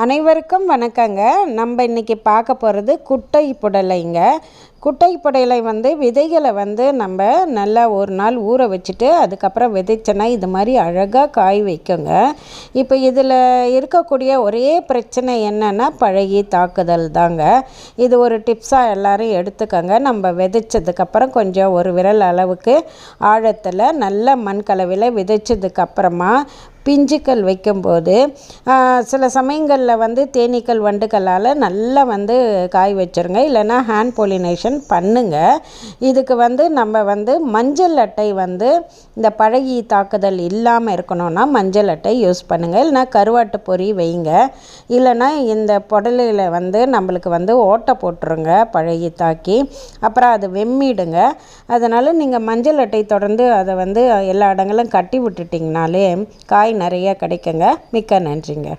அனைவருக்கும் வணக்கங்க. நம்ம இன்றைக்கி பார்க்க போகிறது குட்டை புடலைங்க. குட்டை புடலை வந்து விதைகளை வந்து நம்ம நல்லா ஒரு நாள் ஊற வச்சுட்டு அதுக்கப்புறம் விதைச்சோன்னா இது மாதிரி அழகாக காய் வைக்குங்க. இப்போ இதில் இருக்கக்கூடிய ஒரே பிரச்சனை என்னென்னா பழகி தாக்குதல் தாங்க. இது ஒரு டிப்ஸாக எல்லோரும் எடுத்துக்கோங்க. நம்ம விதைச்சதுக்கப்புறம் கொஞ்சம் ஒரு விரல் அளவுக்கு ஆழத்தில் நல்ல மண் கலவையில் விதைச்சதுக்கப்புறமா பிஞ்சுக்கள் வைக்கும்போது சில சமயங்களில் வந்து தேனீக்கள் வண்டுகளால் நல்லா வந்து காய் வச்சுருங்க. இல்லைன்னா ஹேண்ட் போலினேஷன் பண்ணுங்க. இதுக்கு வந்து நம்ம வந்து மஞ்சள் அட்டை வந்து இந்த பழகி தாக்குதல் இல்லாமல் இருக்கணும்னா மஞ்சள் அட்டை யூஸ் பண்ணுங்கள் இல்லைனா கருவாட்டு பொறி வைங்க. இல்லைன்னா இந்த புடலையில் வந்து நம்மளுக்கு வந்து ஓட்டை போட்டுருங்க பழகி தாக்கி. அப்புறம் அது வெம்மிடுங்க. அதனால் நீங்கள் மஞ்சள் அட்டை தொடர்ந்து அதை வந்து எல்லா இடங்களும் கட்டி விட்டுட்டிங்கனாலே காய் நிறைய கிடைக்குங்க. மிக்க நன்றிங்க.